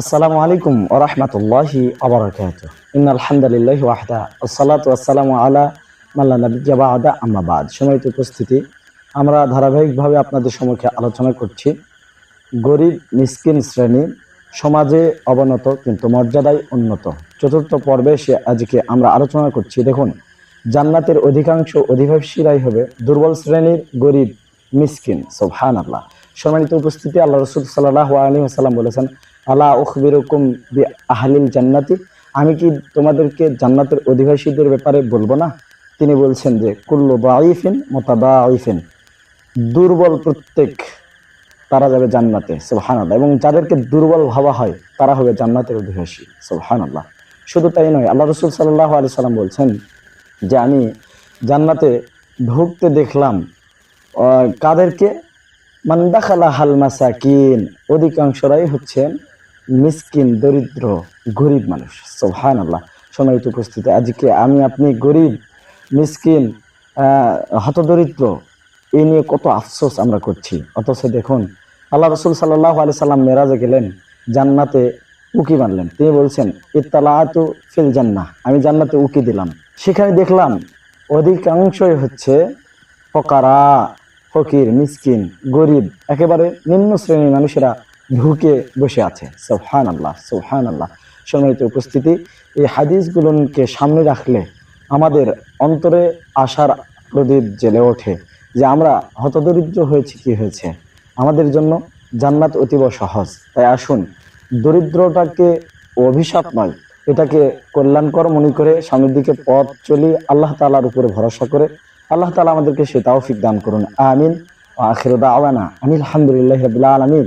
আসসালামু আলাইকুম ও রহমতুল্লাহি আবরাকাত ইন আলহামদুলিল্লাহ ওয়াহদা। আসসালাতু আসসালামু আলা মাল্লা নবিজ্জা বাদা। আম্মাবাদ সময়ত উপস্থিতি। আমরা ধারাবাহিকভাবে আপনাদের সম্মুখে আলোচনা করছি গরিব, মিসকিন শ্রেণি, সমাজে অবনত কিন্তু মর্যাদায় উন্নত। চতুর্থ পর্বে সে আজকে আমরা আলোচনা করছি। দেখুন, জান্নাতের অধিকাংশ অধিবাসীরাই হবে দুর্বল শ্রেণির গরিব, মিসকিন। সোহান আল্লাহ সম্মানিত উপস্থিতি, আল্লাহ রসুল সাল্লাহ আলী আসাল্লাম বলেছেন আল্লাহ উখবিরকুম বি আহলিল জান্নাতি। আমি কি তোমাদেরকে জান্নাতের অধিবাসীদের ব্যাপারে বলব না? তিনি বলছেন যে, কুল্লু বাঈফিন মোতাবা আইফিন দুর্বল প্রত্যেক, তারা যাবে জান্নাতে সুবহান আল্লাহ এবং যাদেরকে দুর্বল ভাবা হয়, তারা হবে জান্নাতের অধিবাসী সুবহান আল্লাহ শুধু তাই নয়, আল্লাহ রসুল সাল্লাহ আলি সাল্লাম বলছেন যে, আমি জান্নাতে ঢুকতে দেখলাম কাদেরকে? মান্দাখালা হাল মাসাকিন। অধিকাংশরাই হচ্ছেন মিসকিন, দরিদ্র, গরিব মানুষ। সোহান আল্লাহ সময়িত উপস্থিতি, আজকে আমি আপনি গরিব, মিসকিন হতদরিদ্র এই নিয়ে কত আফসোস আমরা করছি। অথচ দেখুন, আল্লাহ রসুল সাল্লাহ আলি সাল্লাম মেরাজে গেলেন, জান্নাতে উকি মারলেন। তিনি বলছেন ইত্তালাতু ফিল জান্নাহ। আমি জান্নাতে উকি দিলাম। সেখানে দেখলাম, অধিকাংশই হচ্ছে ফকারা, ফকির, মিসকিন, গরিব, একেবারে নিম্ন শ্রেণির মানুষেরা ঢুকে বসে আছে। সোহান আল্লাহ সোহান আল্লাহ সম্মানিত উপস্থিতি, এই হাদিসগুলোকে সামনে রাখলে আমাদের অন্তরে আশার প্রদীপ জেলে ওঠে যে আমরা হতদরিদ্র হয়েছি কি হয়েছে? আমাদের জন্য জান্নাত অতীব সহজ। তাই আসুন, দরিদ্রটাকে অভিশাপ নয়, এটাকে কল্যাণকর মনে করে সামনের দিকে পথ চলি, আল্লাহ তালার উপরে ভরসা করে, আল্লাহ তালা আমাদেরকে সে তাওফিক দান করুন। আমিন। আখির দাওয়ানা আনিল আলহামদুলিল্লাহ আলমিন।